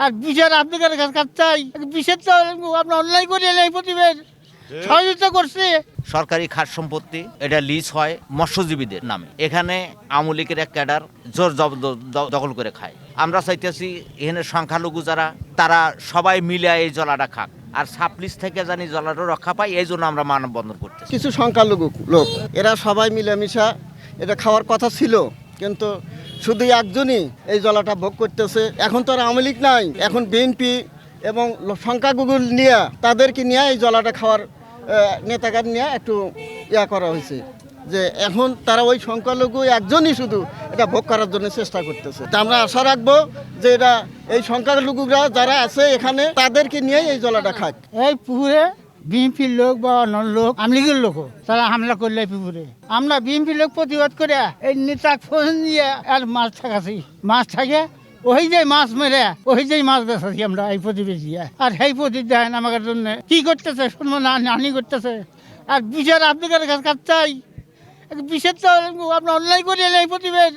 আর বিচার আপনাদের কাছে চাই। বিচার তো আমরা অনলাইন করে এই প্রতিবেদ সহযোগিতা করছে। সরকারি খাস সম্পত্তি এটা লিজ হয় মৎস্যজীবীদের নামে। এখানে আওয়ামী লীগের এক ক্যাডার জোর জবরদস্ত দ- দখল করে খায়। আমরা চাইতেছি এখানে সংখ্যালঘু যারা তারা সবাই মিলে এই জলাটা খাক। আর সাপলিস থেকে জানি জলাটা রক্ষা পাই এই জন্য আমরা মানববন্ধন করতেছি। কিছু সংখ্যালঘু লোক এরা সবাই মিলেমিশা এটা খাওয়ার কথা ছিল কিন্তু শুধু একজনই এই জলাটা ভোগ করতেছে। এখন তো আর আওয়ামী লীগ নাই, এখন বিএনপি এবং লো- সংখ্যাগুগু নিয়ে তাদেরকে নিয়ে এই জলাটা খাওয়ার নেতাগার নিয়ে একটু ইয়া করা হয়েছে। যে এখন তারা ওই সংখ্যালঘু একজনই শুধু এটা ভোগ করার জন্য চেষ্টা করতেছে। তা আমরা আশা রাখব যে এটা এই সংখ্যালঘুরা যারা আছে এখানে, তাদেরকে নিয়ে এই জলাটা খাক। এই পুকুরে বিএনপির লোক বা অন্য লোক আমলিগের লোক তারা হামলা করলে পুকুরে আমরা বিএনপির লোক প্রতিবাদ করে এই নেতা ফোন দিয়ে আর মাছ থাকাছি মাছ থাকে ওই যে মাছ মেরে, ওই যে মাছ বেচাছি আমরা এই প্রতিবেশী। আর সেই প্রতি প্রতিদান আমাদের জন্য কি করতেছে, শুনব না, নানি করতেছে। আর বিচার আপনাদের কাছে চাই। বিচার তো আমরা অনলাইন করে এই প্রতিবেদ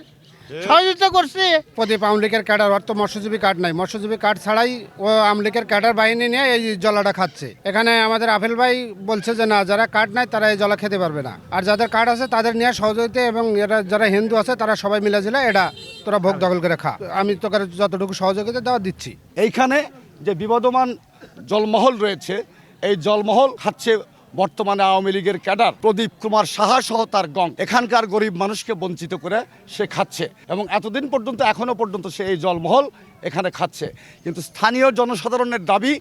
সহযোগিতা করছে। প্রদীপ আমলিকের ক্যাডার অর্থ মৎস্যজীবী কার্ড নাই। মৎস্যজীবী কার্ড ছাড়াই ও আমলিকের ক্যাডার বাহিনী নিয়ে এই জলাটা খাচ্ছে। এখানে আমাদের আফেল ভাই বলছে যে না যারা কার্ড নাই তারা এই জলা খেতে পারবে না। আর যাদের কার্ড আছে তাদের নিয়ে সহযোগিতা এবং এরা যারা হিন্দু আছে তারা সবাই মিলে ঝিলে এটা তোরা ভোগ দখল করে খা। আমি তোকে যতটুকু সহযোগিতা দেওয়া দিচ্ছি। এইখানে যে বিবদমান জলমহল রয়েছে এই জলমহল খাচ্ছে বর্তমানে আওয়ামী লীগের ক্যাডার প্রদীপ কুমার সাহা সহ তার গং। এখানকার গরিব মানুষকে বঞ্চিত করে সে খাচ্ছে এবং এতদিন পর্যন্ত, এখনও পর্যন্ত সে এই জলমহল এখানে খাচ্ছে। কিন্তু স্থানীয় জনসাধারণের দাবি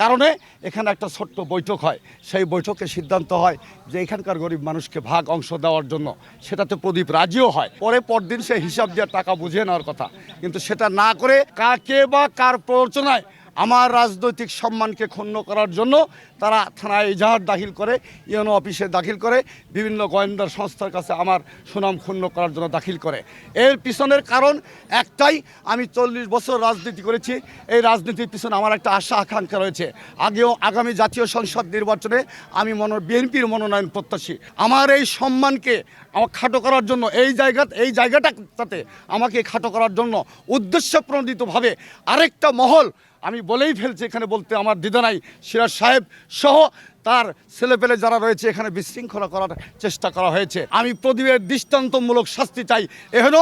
কারণে এখানে একটা ছোট্ট বৈঠক হয়। সেই বৈঠকে সিদ্ধান্ত হয় যে এখানকার গরিব মানুষকে ভাগ অংশ দেওয়ার জন্য সেটাতে প্রদীপ রাজিও হয়। পরে পরদিন সে হিসাব দিয়ে টাকা বুঝিয়ে নেওয়ার কথা। কিন্তু সেটা না করে কাকে বা কার প্ররোচনায় আমার রাজনৈতিক সম্মানকে ক্ষুণ্ণ করার জন্য তারা থানায় এজাহার দাখিল করে, ইউনো অফিসে দাখিল করে, বিভিন্ন গোয়েন্দা সংস্থার কাছে আমার সুনাম ক্ষুণ্ণ করার জন্য দাখিল করে। এর পিছনের কারণ একটাই, আমি চল্লিশ বছর রাজনীতি করেছি, এই রাজনীতির পিছনে আমার একটা আশা আকাঙ্ক্ষা রয়েছে। আগেও আগামী জাতীয় সংসদ নির্বাচনে আমি মনো, বিএনপির মনোনয়ন প্রত্যাশী। আমার এই সম্মানকে আমার খাটো করার জন্য, এই জায়গা, এই জায়গাটাতে আমাকে খাটো করার জন্য উদ্দেশ্য প্রণোদিতভাবে আরেকটা মহল আমি বলেই ফেলছি, এখানে বলতে আমার দ্বিধা নাই। সিরাজ সাহেব সহ তার ছেলেপেলে যারা রয়েছে, এখানে বিশৃঙ্খলা করার চেষ্টা করা হয়েছে। আমি প্রদীপের দৃষ্টান্তমূলক শাস্তি চাই। এহেন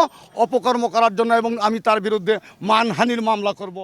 অপকর্ম করার জন্য এবং আমি তার বিরুদ্ধে মানহানির মামলা করব।